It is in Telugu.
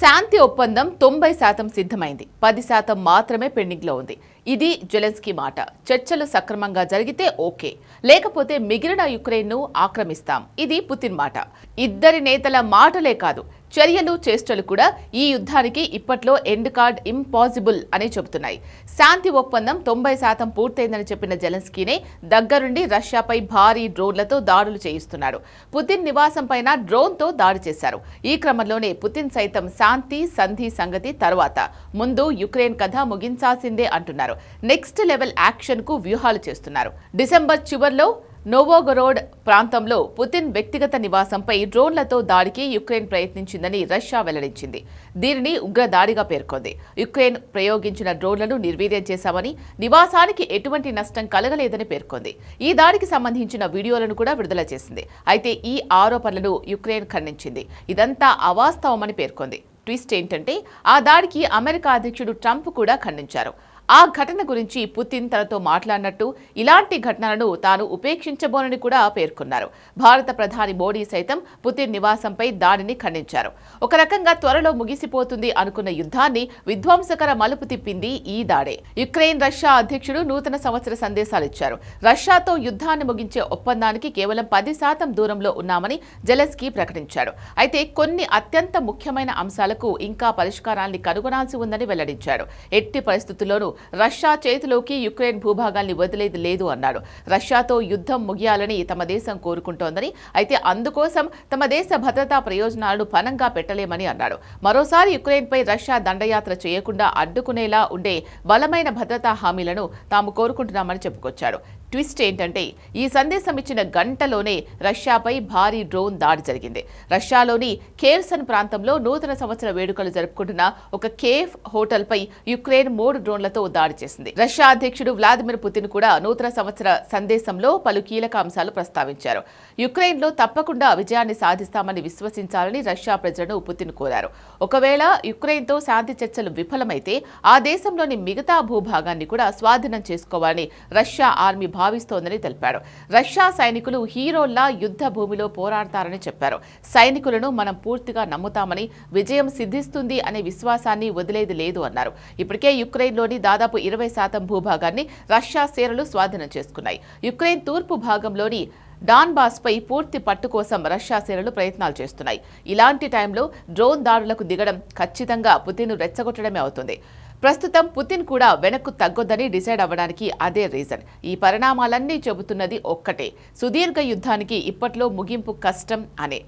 శాంతి ఒప్పందం తొంభై శాతం సిద్ధమైంది. పది శాతం మాత్రమే పెండింగ్లో ఉంది. ఇది జెలెన్స్కీ మాట. చర్చలు సక్రమంగా జరిగితే ఓకే. లేకపోతే మిగిలిన యుక్రెయిన్ను ఆక్రమిస్తాం. ఇది పుతిన్ మాట. ఇద్దరి నేతల మాటలే కాదు చర్యలు చేష్టలు కూడా ఈ యుద్ధానికి ఇప్పట్లో ఎండ్ కార్డ్ ఇంపాసిబుల్ అని చెబుతున్నాయి. శాంతి ఒప్పందం తొంభై శాతం పూర్తయిందని చెప్పిన జెలెన్స్కీనే దగ్గరుండి రష్యాపై భారీ డ్రోన్లతో దాడులు చేయిస్తున్నాడు. పుతిన్ నివాసం పైన డ్రోన్తో దాడి చేశారు. ఈ క్రమంలోనే పుతిన్ సైతం శాంతి సంధి సంగతి తర్వాత. ముందు యుక్రెయిన్ కథ ముగించాల్సిందే అంటున్నారు. నెక్స్ట్ లెవెల్ యాక్షన్కు వ్యూహాలు చేస్తున్నారు. డిసెంబర్ చివర్లో నోవోగరోడ్ ప్రాంతంలో పుతిన్ వ్యక్తిగత నివాసంపై డ్రోన్లతో దాడికి యుక్రెయిన్ ప్రయత్నించిందని రష్యా వెల్లడించింది. దీనిని ఉగ్ర దాడిగా పేర్కొంది. యుక్రెయిన్ ప్రయోగించిన డ్రోన్లను నిర్వీర్యం చేశామని నివాసానికి ఎటువంటి నష్టం కలగలేదని పేర్కొంది. ఈ దాడికి సంబంధించిన వీడియోలను కూడా విడుదల చేసింది. అయితే ఈ ఆరోపణలను యుక్రెయిన్ ఖండించింది. ఇదంతా అవాస్తవమని పేర్కొంది. ట్విస్ట్ ఏంటంటే ఆ దాడికి అమెరికా అధ్యక్షుడు ట్రంప్ కూడా ఖండించారు. ఆ ఘటన గురించి పుతిన్ తనతో మాట్లాడినట్టు ఇలాంటి ఘటనలను తాను ఉపేక్షించబోనని కూడా పేర్కొన్నారు. భారత ప్రధాని మోడీ సైతం పుతిన్ నివాసంపై దాడిని ఖండించారు. ఒక రకంగా త్వరలో ముగిసిపోతుంది అనుకున్న యుద్ధాన్ని విధ్వంసకర మలుపు తిప్పింది ఈ దాడే. యుక్రెయిన్ రష్యా అధ్యక్షుడు నూతన సంవత్సర సందేశాలు ఇచ్చారు. రష్యాతో యుద్ధాన్ని ముగించే ఒప్పందానికి కేవలం పది శాతం దూరంలో ఉన్నామని జెలెస్కీ ప్రకటించాడు అయితే కొన్ని అత్యంత ముఖ్యమైన అంశాలకు ఇంకా పరిష్కారాన్ని కనుగొనాల్సి ఉందని వెల్లడించాడు ఎట్టి పరిస్థితుల్లోనూ రష్యా చేతిలోకి యుక్రెయిన్ భూభాగాల్ని వదిలేది లేదు అన్నాడు. రష్యాతో యుద్ధం ముగియాలని తమ దేశం కోరుకుంటోందని అయితే అందుకోసం తమ దేశ భద్రతా ప్రయోజనాలను పనంగా పెట్టలేమని అన్నాడు. మరోసారి యుక్రెయిన్పై రష్యా దండయాత్ర చేయకుండా అడ్డుకునేలా ఉండే బలమైన భద్రతా హామీలను తాము కోరుకుంటున్నామని చెప్పుకొచ్చాడు. ట్విస్ట్ ఏంటంటే ఈ సందేశం ఇచ్చిన గంటలోనే రష్యాపై భారీ డ్రోన్ దాడి జరిగింది. రష్యాలోని కేర్సన్ ప్రాంతంలో నూతన సంవత్సర వేడుకలు జరుపుకుంటున్న ఒక కేఫ్ హోటల్పై యుక్రెయిన్ మూడు డ్రోన్లతో దాడి చేసింది. రష్యా అధ్యక్షుడు వ్లాదిమిర్ పుతిన్ కూడా నూతన సంవత్సర సందేశంలో పలు కీలక అంశాలు ప్రస్తావించారు. యుక్రెయిన్లో తప్పకుండా విజయాన్ని సాధిస్తామని విశ్వసించాలని రష్యా ప్రజలను పుతిన్ కోరారు. ఒకవేళ యుక్రెయిన్తో శాంతి చర్చలు విఫలమైతే ఆ దేశంలోని మిగతా భూభాగాన్ని కూడా స్వాధీనం చేసుకోవాలని రష్యా ఆర్మీ భావిస్తోందని తెలిపాడు రష్యా సైనికులు హీరోల్లా యుద్ధ భూమిలో పోరాడతారని చెప్పారు. సైనికులను మనం పూర్తిగా నమ్ముతామని విజయం సిద్ధిస్తుంది అనే విశ్వాసాన్ని వదిలేది లేదు అన్నారు. ఇప్పటికే యుక్రెయిన్లోని దాదాపు ఇరవై శాతం భూభాగాన్ని రష్యా సేనలు స్వాధీనం చేసుకున్నాయి. యుక్రెయిన్ తూర్పు భాగంలోని డాన్బాస్పై పూర్తి పట్టు కోసం రష్యా సేనలు ప్రయత్నాలు చేస్తున్నాయి. ఇలాంటి టైంలో డ్రోన్ దాడులకు దిగడం ఖచ్చితంగా పుతిన్ను రెచ్చగొట్టడమే అవుతుంది. ప్రస్తుతం పుతిన్ కూడా వెనక్కు తగ్గొద్దని డిసైడ్ అవ్వడానికి అదే రీజన్. ఈ పరిణామాలన్నీ చెబుతున్నది ఒక్కటే. సుదీర్ఘ యుద్ధానికి ఇప్పట్లో ముగింపు కష్టం అనే.